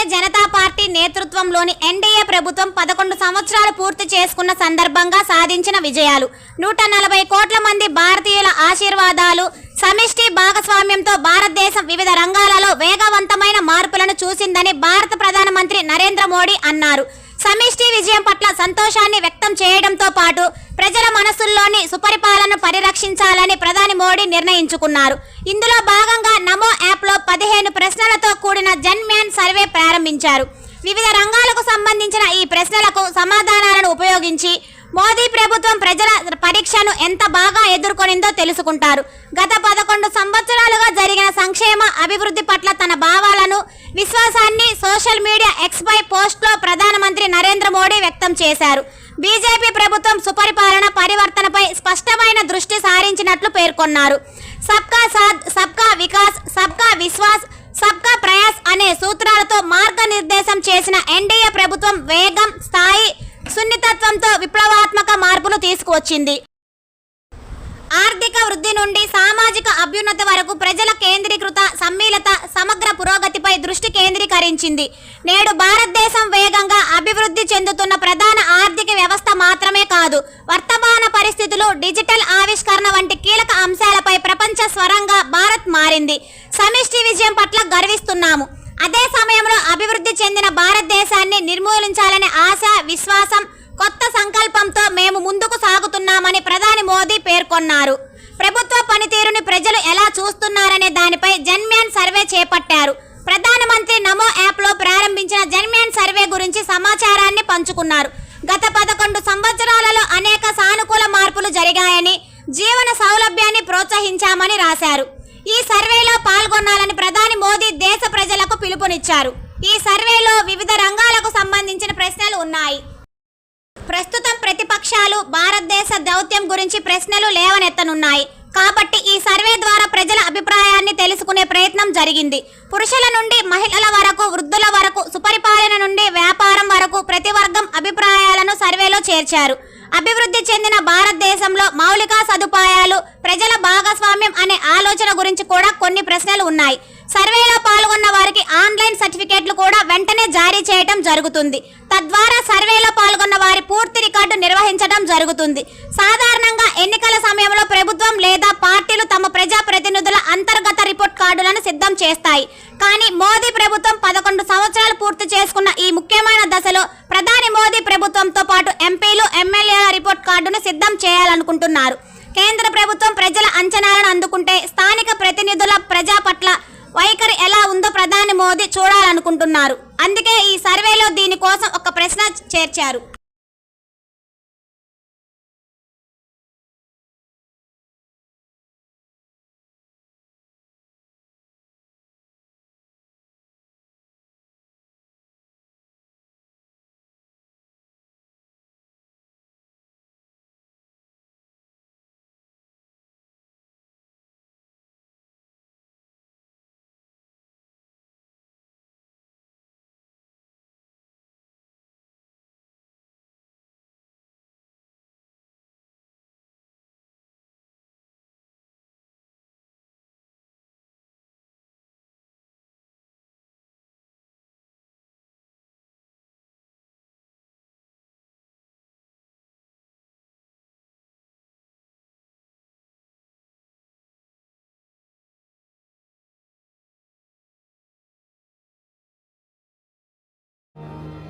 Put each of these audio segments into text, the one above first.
భారతీయ Janata party నేతృత్వంలోని NDA ప్రభుత్వం పదకొండు సంవత్సరాలు పూర్తి చేసుకున్న సందర్భంగా సాధించిన విజయాలు. నూట నలభై కోట్ల మంది భారతీయుల ఆశీర్వాదాలు సమిష్టి భాగస్వామ్యంతో భారతదేశం వివిధ రంగాలలో వేగవంతమైన మార్పులను చూసిందని భారత ప్రధానమంత్రి నరేంద్ర మోడీ అన్నారు. సమిష్టి విజయం పట్ల సంతోషాన్ని వ్యక్తం చేయడంతో పాటు ప్రజల మనసుల్లోని సుపరిపాలన పరిరక్షించాలని ప్రధాని మోడీ నిర్ణయించుకున్నారు. ఇందులో భాగంగా నమో యాప్లో పదిహేను ప్రశ్న సర్వే ప్రారంభించారు. వివిధ రంగాలకు సంబంధించిన ఈ ప్రశ్నలకు సమాధానాలను ఉపయోగించి మోదీ ప్రభుత్వం ప్రజల పరీక్షను ఎంత బాగా ఎదుర్కొనిందో తెలుసుకుంటారు. గత పదకొండు సంవత్సరాలుగా జరిగిన సంక్షేమ అభివృద్ధి పట్ల తన భావాలను విశ్వాసాన్ని సోషల్ మీడియా ఎక్స్పై పోస్ట్లో ప్రధానమంత్రి నరేంద్ర మోడీ వ్యక్తం చేశారు. బీజేపీ ప్రభుత్వం సుపరిపాలన పరివర్తనపై స్పష్టమైన దృష్టి సారించినట్లు పేర్కొన్నారు. సబ్కా సాథ్ సబ్కా వికాస్ సబ్కా విశ్వాస్ సబ్కా అనే సూత్రాలతో మార్గనిర్దేశం చేసిన ఎన్డీఏ ప్రభుత్వం వేగం స్థాయి సున్నితత్వంతో విప్లవాత్మక మార్పులు తీసుకువచ్చింది. ఆర్థిక వృద్ధి నుండి సామాజిక అభ్యున్నతి వరకు ప్రజల కేంద్రీకృత సమ్మిళత సమగ్ర పురోగతిపై దృష్టి కేంద్రీకరించింది. నేడు భారతదేశం వేగంగా అభివృద్ధి చెందుతున్న ప్రధాన ఆర్థిక వ్యవస్థ మాత్రమే కాదు వర్తమాన పరిస్థితులు డిజిటల్ ఆవిష్కరణ వంటి కీలక అంశాలపై ప్రపంచ స్వరంగా భారత్ మారింది. సమిష్టి విజయం పట్ల గర్విస్తున్నాము. అదే సమయంలో అభివృద్ధి చెందిన భారతదేశాన్ని నిర్మూలించాలనే ఆశ విశ్వాసం కొత్త సంకల్పంతో మేము ముందుకు సాగుతున్నామని ప్రధాని మోదీ పేర్కొన్నారు. ప్రభుత్వ పనితీరుని ప్రజలు ఎలా చూస్తున్నారనే దానిపై జన్మ్యాన్ సర్వే చేపట్టారు. ప్రధానమంత్రి నమో యాప్లో ప్రారంభించిన జన్మ్యాన్ సర్వే గురించి సమాచారాన్ని పంచుకున్నారు. గత పదకొండు సంవత్సరాలలో అనేక సానుకూల మార్పులు జరిగాయని జీవన సౌలభ్యాన్ని ప్రోత్సహించామని రాశారు. ఈ సర్వేలో పాల్గొనాలని ప్రధాని మోదీ దేశ ప్రజలకు పిలుపునిచ్చారు. ఈ సర్వేలో వివిధ రంగాలకు సంబంధించిన ప్రశ్నలు ఉన్నాయి. ప్రస్తుతం ప్రతిపక్షాలు భారతదేశ దౌత్యం గురించి ప్రశ్నలు లేవనెత్తనున్నాయి. కాబట్టి ఈ సర్వే ద్వారా ప్రజల అభిప్రాయాన్ని తెలుసుకునే ప్రయత్నం జరిగింది. పురుషుల నుండి మహిళల వరకు వృద్ధుల వరకు సుపరిపాలన నుండి వ్యాపారం వరకు ప్రతి వర్గం అభిప్రాయాలను సర్వేలో చేర్చారు. అభివృద్ధి చెందిన భారతదేశంలో మౌలిక సదుపాయాలు ప్రజల భాగస్వామ్యం అనే ఆలోచన గురించి కూడా కొన్ని ప్రశ్నలు ఉన్నాయి. సర్వేలో పాల్గొన్న వారికి ఆన్లైన్ సర్టిఫికేట్లు కూడా వెంటనే జారీ చేయడం జరుగుతుంది. తద్వారా సర్వేలో పాల్గొన్న వారి పూర్తి రికార్డు నిర్వహించడం జరుగుతుంది. సాధారణంగా ఎన్నికల సమయంలో ప్రభుత్వం లేదా పార్టీలు తమ ప్రజా ప్రతినిధుల అంతర్గత రిపోర్ట్ కార్డులను సిద్ధం చేస్తాయి. కానీ మోదీ ప్రభుత్వం పదకొండు సంవత్సరాలు పూర్తి చేసుకున్న ఈ ముఖ్యమైన దశలో ప్రధాని మోదీ ప్రభుత్వంతో పాటు ఎంపీలు ఎమ్మెల్యేల రిపోర్ట్ కార్డును సిద్ధం చేయాలనుకుంటున్నారు. కేంద్ర ప్రభుత్వం ప్రజల అంచనాలను అందుకుంటే స్థానిక ప్రతినిధుల ప్రజా పట్ల వైఖరి ఎలా ఉందో ప్రధాని మోదీ చూడాలనుకుంటున్నారు. అందుకే ఈ సర్వేలో దీనికోసం ఒక ప్రశ్న చేర్చారు.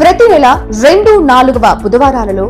ప్రతి నెల రెండు నాలుగవ బుధవారాలలో